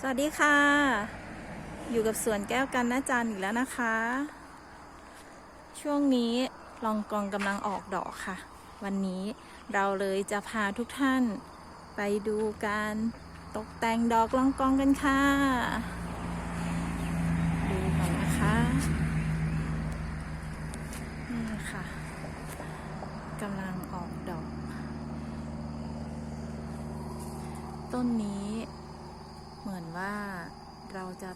สวัสดีค่ะ อยู่กับสวนแก้วกันนะจันอีกแล้วนะคะ ช่วงนี้ลองกองกำลังออกดอกค่ะ วันนี้เราเลยจะพาทุกท่านไปดูการตกแต่งดอกลองกองกันค่ะ ดูกันนะคะนี่ค่ะกำลังออกดอก ต้นนี้ เหมือนว่าเราจะ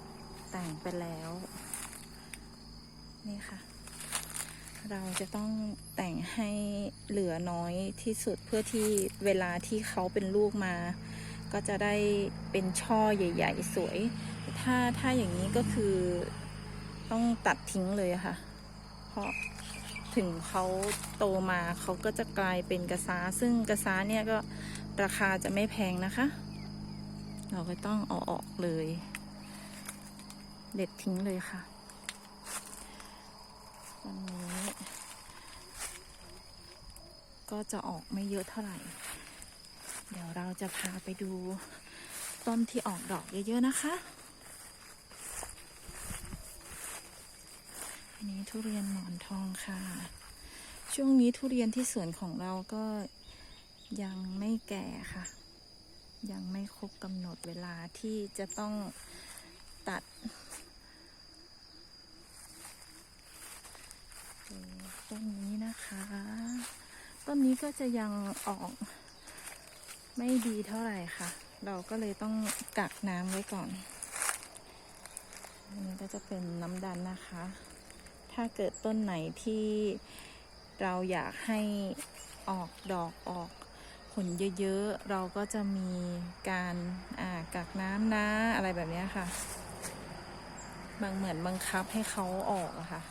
แต่งไปแล้ว นี่ค่ะ เราจะต้องแต่งให้เหลือน้อยที่สุดเพื่อที่เวลาที่เขาเป็นลูกมา ก็จะได้เป็นช่อใหญ่ ๆ สวย ถ้าถ้าอย่างนี้ก็คือต้องตัดทิ้งเลยค่ะ เพราะถึงเขาโตมาเขาก็จะกลายเป็นกระซาซึ่งกระซาเนี่ยก็ราคาจะไม่แพงนะคะ เราก็ต้องเอาออกเลย เด็ดทิ้งเลยค่ะวันนี้ ก็จะออกไม่เยอะเท่าไหร่ เดี๋ยวเราจะพาไปดูต้นที่ออกดอกเยอะๆนะคะ อันนี้ทุเรียนหมอนทองค่ะ ช่วงนี้ทุเรียนที่สวนของเราก็ยังไม่แก่ค่ะ ยังไม่ครบกำหนดเวลาที่จะต้องตัดต้นนี้นะคะ ต้นนี้ก็จะยังออกไม่ดีเท่าไหร่ค่ะ เราก็เลยต้องกักน้ำไว้ก่อนอันนี้ก็จะเป็นน้ำดันนะคะ ถ้าเกิดต้นไหนที่เราอยากให้ออกดอกออก ผลเยอะๆ เราก็จะมีการกักน้ำนะอะไรแบบนี้ค่ะ บางเหมือนบังคับให้เขาออกอะค่ะ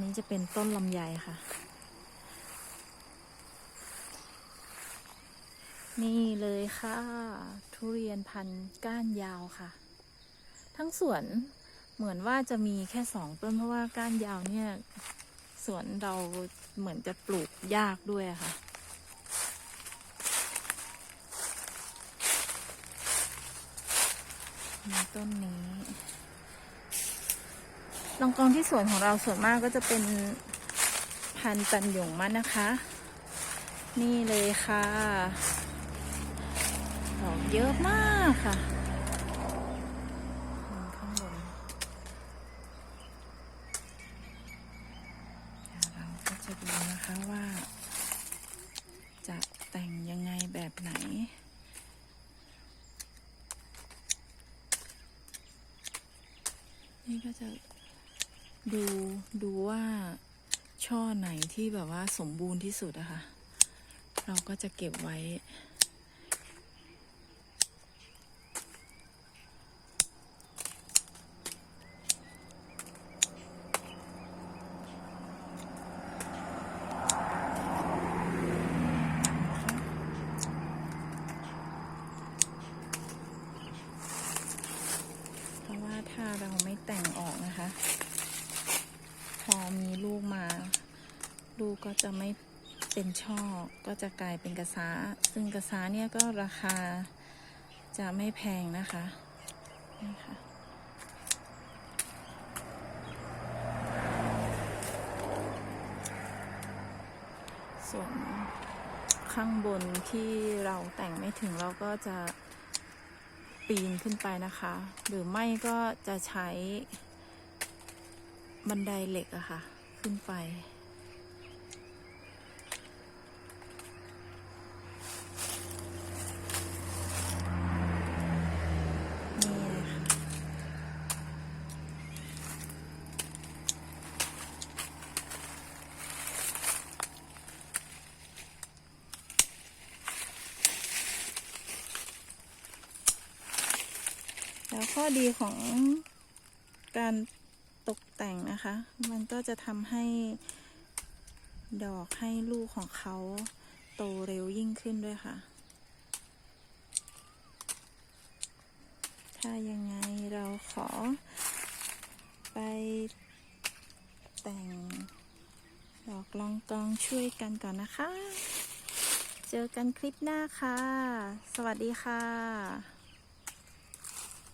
นี้จะเป็นต้นลำไยค่ะ นี่เลยค่ะ ทุเรียนพันธุ์ก้านยาวค่ะ ทั้งสวนเหมือนว่าจะมีแค่สองต้นเพราะว่าก้านยาวเนี่ยสวนเราเหมือนจะปลูกยากด้วยค่ะ มีต้นนี้ลองกองที่สวนของเราส่วนมากก็จะเป็นพันธุ์ตันหยงมันนะคะ นี่เลยค่ะดอกเยอะมากค่ะข้างบนเราก็จะดูนะคะว่า จะแต่งยังไงแบบไหน นี่ก็จะดูดูว่าช่อไหนที่แบบว่าสมบูรณ์ที่สุดอะค่ะ เราก็จะเก็บไว้ เพราะว่าถ้า เราไม่แต่งออกนะคะ พอมีลูกมา ลูกก็จะไม่เป็นช่อ ก็จะกลายเป็นกระซ้า ซึ่งกระซ้าเนี่ยก็ราคาจะไม่แพงนะคะนี่ค่ะส่วนข้างบนที่เราแต่งไม่ถึงเราก็จะ ปีนขึ้นไปนะคะ หรือไม่ก็จะใช้บันไดเหล็กอะค่ะ ขึ้นไป นี่เลยค่ะ แล้ว ข้อดีของการตกแต่งนะคะ มันก็จะทำให้ดอกให้ลูกของเขาโตเร็วยิ่งขึ้นด้วยค่ะ ถ้ายังไงเราขอไปแต่งดอกลองกองช่วยกันก่อนนะคะ เจอกันคลิปหน้าค่ะ สวัสดีค่ะ